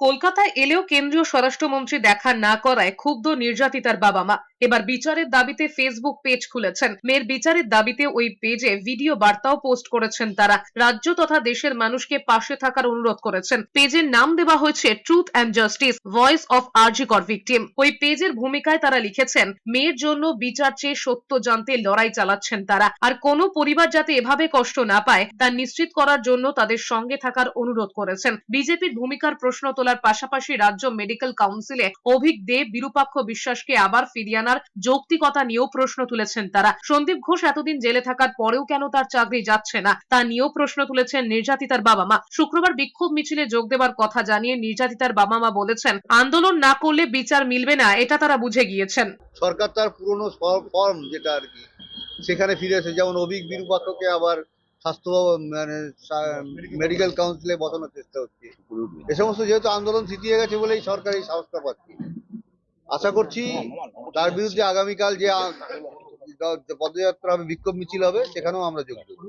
কলকাতায় এলেও কেন্দ্রীয় স্বরাষ্ট্রমন্ত্রী দেখা না করায় ক্ষুব্ধ নির্যাতিতার বাবা মা। এবার বিচারের দাবিতে ফেসবুক পেজ খুলেছেন। মেয়ের বিচারের দাবিতে ওই পেজে ভিডিও বার্তাও পোস্ট করেছেন তারা। রাজ্য তথা দেশের মানুষকে পাশে থাকার অনুরোধ করেছেন। পেজের নাম দেওয়া হয়েছে truth and justice voice of RG Kar victim ওই পেজের ভূমিকায় তারা লিখেছেন, মেয়ের জন্য বিচার চেয়ে সত্য জানতে লড়াই চালাচ্ছেন তারা। আর কোনো পরিবার যাতে এভাবে কষ্ট না পায়, তা নিশ্চিত করার জন্য তাদের সঙ্গে থাকার অনুরোধ করেছেন। বিজেপির ভূমিকার প্রশ্ন তোলার পাশাপাশি রাজ্য মেডিকেল কাউন্সিলে অভিক দেব বিরূপাক্ষ বিশ্বাসকে আবার ফিরিয়ে আনার যৌক্তিকতা নিয়েও প্রশ্ন তুলেছেন তারা। সন্দীপ ঘোষ এতদিন জেলে থাকার পরেও কেন তার চাকরি যাচ্ছে না তা নিয়েও প্রশ্ন তুলেছেন নির্যাতিতার বাবা মা। শুক্রবার বিক্ষোভ মিছিলে যোগ দেওয়ার কথা জানিয়ে নির্যাতিতার বাবা মা বলেছেন আন্দোলন না করলে বিচার মিলবে না এটা তারা বুঝে গিয়েছেন। সরকার তার পুরনো ফর্ম যেটা আর কি সেখানে ফিরে এসে যেমন অভিক বিরূপাক্ষকে আবার স্বাস্থ্য মানে মেডিকেল কাউন্সিলে বসানোর চেষ্টা হচ্ছে। এ সমস্ত যেহেতু আন্দোলন থিতিয়ে গেছে বলেই সরকার এই সাহসটা পাচ্ছে। আশা করছি তার বিরুদ্ধে আগামীকাল যে পদযাত্রা হবে বিক্ষোভ মিছিল হবে সেখানেও আমরা যোগ দেবো।